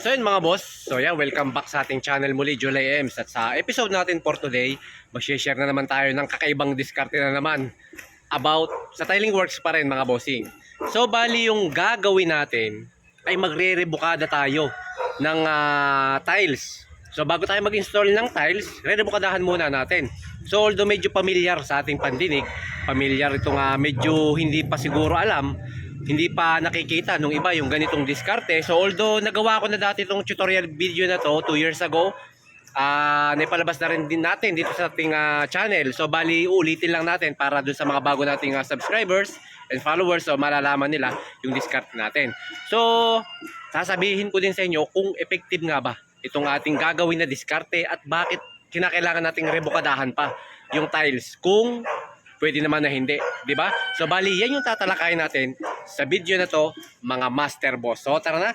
So yun mga boss, so yan, welcome back sa ating channel muli, July Ems. At sa episode natin for today, mag-share na naman tayo ng kakaibang diskarte na naman about sa tiling works pa rin mga bossing. So bali yung gagawin natin ay magre-rebukada tayo ng ah, tiles. So bago tayo mag-install ng tiles, re-rebukadahan muna natin. So although medyo familiar sa ating pandinig, familiar itong ah, medyo hindi pa siguro alam, hindi pa nakikita nung iba yung ganitong diskarte. So although nagawa ko na dati itong tutorial video na to 2 years ago, ah naipalabas na rin din natin dito sa ating ah, channel. So bali ulitin lang natin para dun sa mga bago nating ah, subscribers and followers so malalaman nila yung diskarte natin. So sasabihin ko din sa inyo kung effective nga ba itong ating gagawin na diskarte at bakit kinakailangan nating rebukadahan pa yung tiles kung pwede naman na hindi, di ba? So bali, yan yung tatalakayin natin sa video na to, mga master boss. So tara na.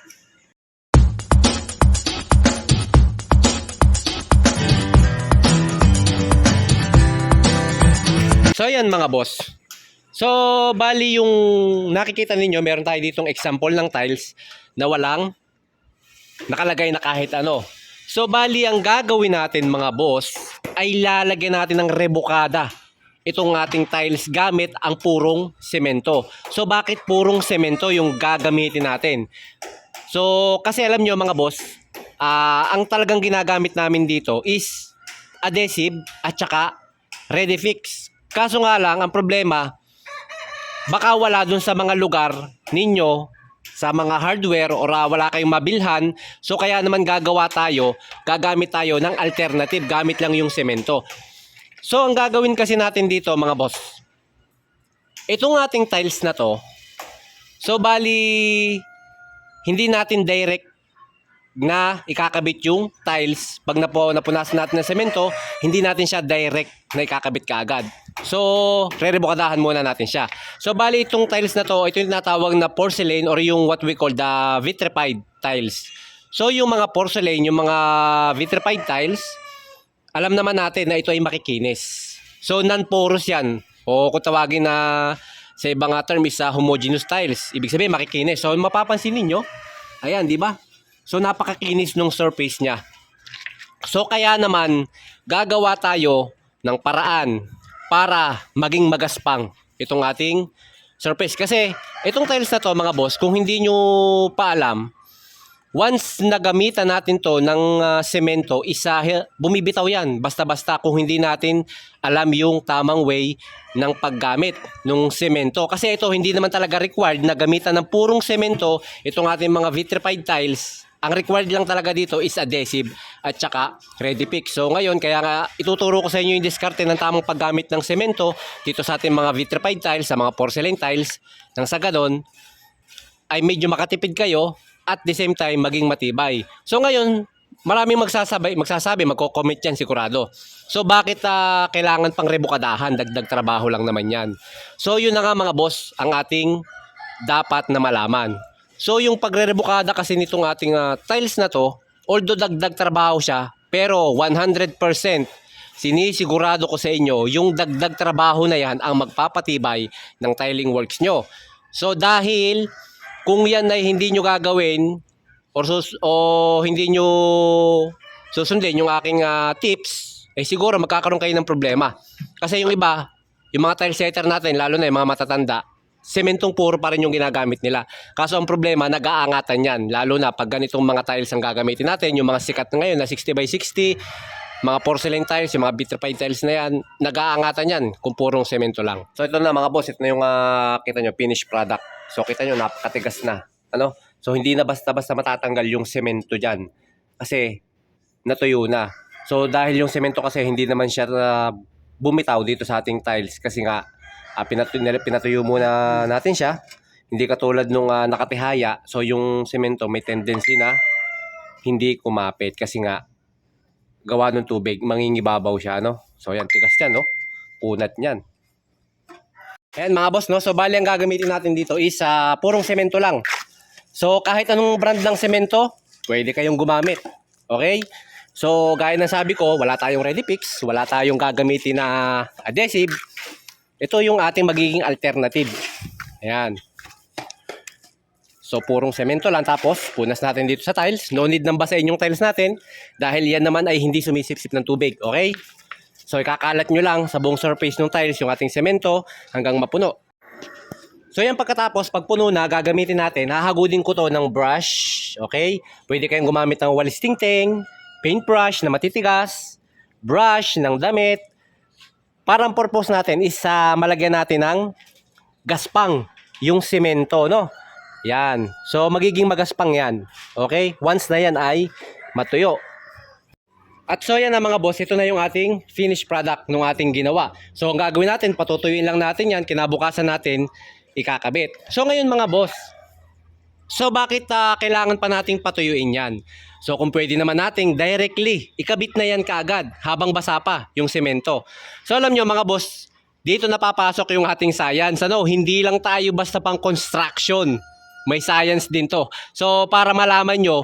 So yan mga boss. So bali yung nakikita ninyo, meron tayo ditong example ng tiles na walang nakalagay na kahit ano. So bali ang gagawin natin mga boss ay lalagyan natin ng rebukada itong ating tiles gamit ang purong semento. So bakit purong semento yung gagamitin natin? So kasi alam nyo mga boss, ah, ang talagang ginagamit namin dito is adhesive at saka ready fix. Kaso nga lang ang problema baka wala dun sa mga lugar ninyo sa mga hardware or ah, wala kayong mabilhan. So kaya naman gagawa tayo, gagamit tayo ng alternative, gamit lang yung semento. So ang gagawin kasi natin dito mga boss, itong ating tiles na to, so bali hindi natin direct na ikakabit yung tiles pag napo, napunasan natin ng semento, hindi natin siya direct na ikakabit kaagad. So, re-rebukadahan muna natin siya. So, bali itong tiles na to, ito yung tinatawag na porcelain or yung what we call the vitrified tiles. So, yung mga porcelain, yung mga vitrified tiles, alam naman natin na ito ay makikinis. So, non-porous yan. O kung tawagin na sa ibang term is uh, homogeneous tiles. Ibig sabihin, makikinis. So, mapapansin ninyo, ayan, di ba? So, napakakinis ng surface niya. So, kaya naman, gagawa tayo ng paraan para maging magaspang itong ating surface. Kasi, itong tiles na to, mga boss, kung hindi nyo pa alam, once nagamitan natin to ng ah, semento, isa bumibitaw yan. Basta-basta kung hindi natin alam yung tamang way ng paggamit ng semento. Kasi ito hindi naman talaga required na gamitan ng purong semento itong ating mga vitrified tiles. Ang required lang talaga dito is adhesive at saka ready fix. So ngayon, kaya nga ituturo ko sa inyo yung diskarte ng tamang paggamit ng semento dito sa ating mga vitrified tiles, sa mga porcelain tiles. Nang sa ganon, ay medyo makatipid kayo at the same time maging matibay. So ngayon, maraming magsasabi, magsasabi, magko-comment yan sigurado. So bakit ah, kailangan pang rebukadahan? Dagdag trabaho lang naman yan. So yun na nga mga boss, ang ating dapat na malaman. So yung pagre-rebukada kasi nitong ating ah, tiles na to, although dagdag trabaho siya, pero 100% sinisigurado ko sa inyo, yung dagdag trabaho na yan ang magpapatibay ng tiling works nyo. So dahil kung yan ay hindi nyo gagawin or sus- o hindi nyo susundin yung aking ah, tips, eh siguro magkakaroon kayo ng problema. Kasi yung iba, yung mga tile setter natin, lalo na yung mga matatanda, sementong puro pa rin yung ginagamit nila. Kaso ang problema, nag-aangatan yan. Lalo na pag ganitong mga tiles ang gagamitin natin, yung mga sikat ngayon na 60 by 60, mga porcelain tiles, yung mga vitrified tiles na yan, nag-aangatan yan kung purong semento lang. So ito na mga boss, ito na yung ah, kita nyo, finished product. So kita nyo, napakatigas na. Ano? So hindi na basta-basta matatanggal yung semento dyan. Kasi natuyo na. So dahil yung semento kasi hindi naman siya ah, bumitaw dito sa ating tiles kasi nga uh, pinatuyo, pinatuyo muna natin siya. Hindi katulad nung ah, nakatihaya. So yung semento may tendency na hindi kumapit kasi nga gawa ng tubig, mangingibabaw siya, no? So, yan, tigas yan, no? Punat niyan. Ayan, mga boss, no? So, bali ang gagamitin natin dito is ah, purong semento lang. So, kahit anong brand ng semento, pwede kayong gumamit. Okay? So, gaya ng sabi ko, wala tayong ready fix, wala tayong gagamitin na adhesive. Ito yung ating magiging alternative. Ayan. So, purong semento lang. Tapos, punas natin dito sa tiles. No need nang basahin yung tiles natin. Dahil yan naman ay hindi sumisipsip ng tubig. Okay? So, ikakalat nyo lang sa buong surface ng tiles yung ating semento hanggang mapuno. So, yan pagkatapos, pag puno na, gagamitin natin, hahagudin ko to ng brush. Okay? Pwede kayong gumamit ng walis tingting, paintbrush na matitigas, brush ng damit. Parang purpose natin is sa malagyan natin ng gaspang yung semento, no? Yan. So, magiging magaspang yan. Okay? Once na yan ay matuyo. At so yan na mga boss, ito na yung ating finished product ng ating ginawa. So ang gagawin natin, patutuyuin lang natin yan, kinabukasan natin, ikakabit. So ngayon mga boss, so bakit ah, kailangan pa nating patuyuin yan? So kung pwede naman nating directly, ikabit na yan kaagad habang basa pa yung semento. So alam nyo mga boss, dito napapasok yung ating science. Ano? Hindi lang tayo basta pang construction. May science din to. So para malaman nyo,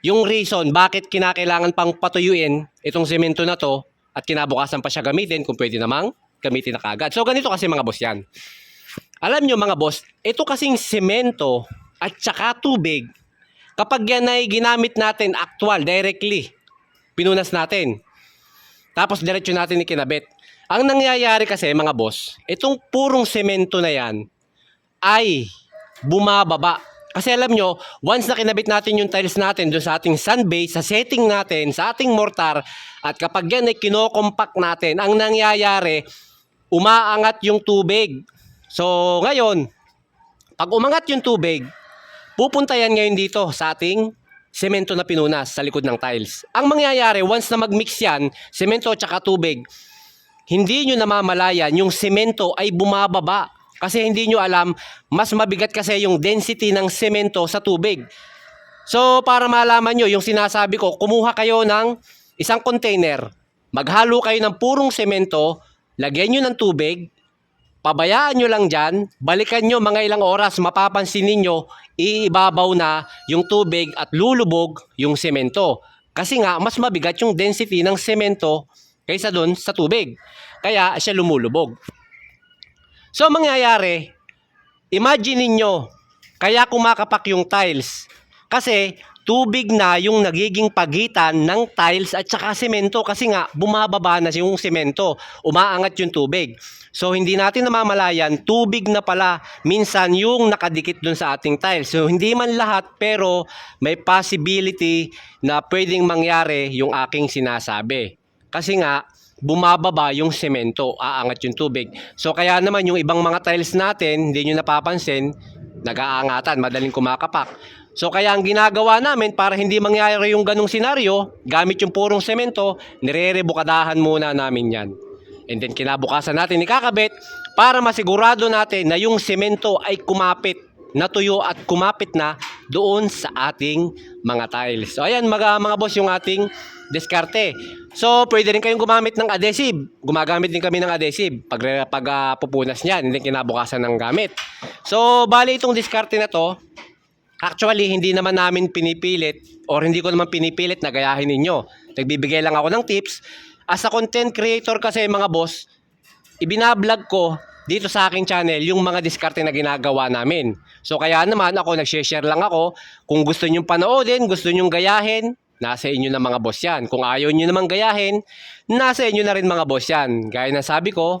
yung reason bakit kinakailangan pang patuyuin itong semento na to at kinabukasan pa siya gamitin kung pwede namang gamitin na kagad. So ganito kasi mga boss yan. Alam nyo mga boss, ito kasing semento at saka tubig, kapag yan ay ginamit natin actual, directly, pinunas natin, tapos diretso natin ikinabit. Ang nangyayari kasi mga boss, itong purong semento na yan ay bumababa. Kasi alam nyo, once na kinabit natin yung tiles natin doon sa ating sun base, sa setting natin, sa ating mortar, at kapag yan ay kinokompact natin, ang nangyayari, umaangat yung tubig. So, ngayon, pag umangat yung tubig, pupunta yan ngayon dito sa ating semento na pinunas sa likod ng tiles. Ang mangyayari, once na magmix yan, semento at tubig, hindi nyo namamalayan, yung semento ay bumababa. Kasi hindi nyo alam, mas mabigat kasi yung density ng semento sa tubig. So, para malaman nyo, yung sinasabi ko, kumuha kayo ng isang container, maghalo kayo ng purong semento, lagyan nyo ng tubig, pabayaan nyo lang dyan, balikan nyo mga ilang oras, mapapansin ninyo, iibabaw na yung tubig at lulubog yung semento. Kasi nga, mas mabigat yung density ng semento kaysa doon sa tubig. Kaya siya lumulubog. So, ang mangyayari, imagine ninyo, kaya kumakapak yung tiles. Kasi, tubig na yung nagiging pagitan ng tiles at saka semento kasi nga bumababa na yung semento, umaangat yung tubig. So hindi natin namamalayan, tubig na pala minsan yung nakadikit dun sa ating tiles. So hindi man lahat pero may possibility na pwedeng mangyari yung aking sinasabi. Kasi nga bumababa yung semento, aangat yung tubig. So kaya naman yung ibang mga tiles natin, hindi nyo napapansin, nag-aangatan, madaling kumakapak. So kaya ang ginagawa namin para hindi mangyari yung ganong senaryo, gamit yung purong semento, nire-rebukadahan muna namin yan. And then kinabukasan natin ikakabit para masigurado natin na yung semento ay kumapit, natuyo at kumapit na doon sa ating mga tiles. So ayan mga, mga boss yung ating diskarte. So pwede rin kayong gumamit ng adhesive. Gumagamit din kami ng adhesive pag, pag pupunas niyan, hindi kinabukasan ng gamit. So bali itong diskarte na to, Actually, hindi naman namin pinipilit or hindi ko naman pinipilit na gayahin ninyo. Nagbibigay lang ako ng tips. As a content creator kasi mga boss, ibinablog ko dito sa aking channel yung mga diskarte na ginagawa namin. So kaya naman ako nag-share lang ako. Kung gusto nyo panoodin, gusto nyo gayahin, nasa inyo na mga boss yan. Kung ayaw nyo naman gayahin, nasa inyo na rin mga boss yan. Gaya na sabi ko,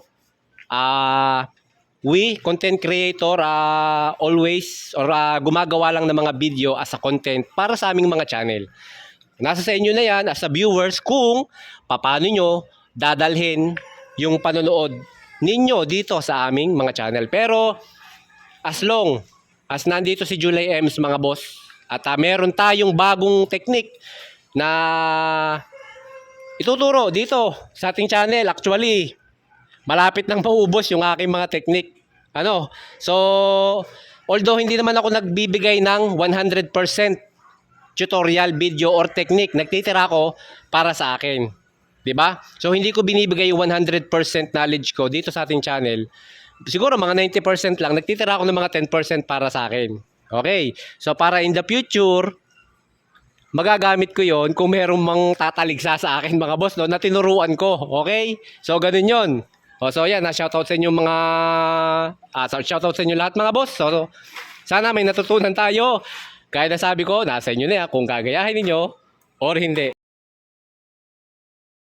ah we content creator ah, always or ah, gumagawa lang ng mga video as a content para sa aming mga channel. Nasa sa inyo na yan as a viewers kung paano nyo dadalhin yung panonood ninyo dito sa aming mga channel. Pero as long as nandito si July Ems mga boss at ah, meron tayong bagong technique na ituturo dito sa ating channel. Actually, malapit nang maubos yung aking mga technique. Ano? So, although hindi naman ako nagbibigay ng 100% tutorial video or technique, nagtitira ako para sa akin. 'Di ba? So hindi ko binibigay yung 100% knowledge ko dito sa ating channel. Siguro mga 90% lang, nagtitira ako ng mga 10% para sa akin. Okay. So para in the future, magagamit ko yon kung merong mang tataligsa sa akin mga boss no, na tinuruan ko. Okay? So ganun yon. O, so yan, shoutout sa inyo mga ah, shoutout sa inyo lahat mga boss. So, Sana may natutunan tayo. Kaya na sabi ko, nasa inyo na yan kung gagayahin ninyo or hindi.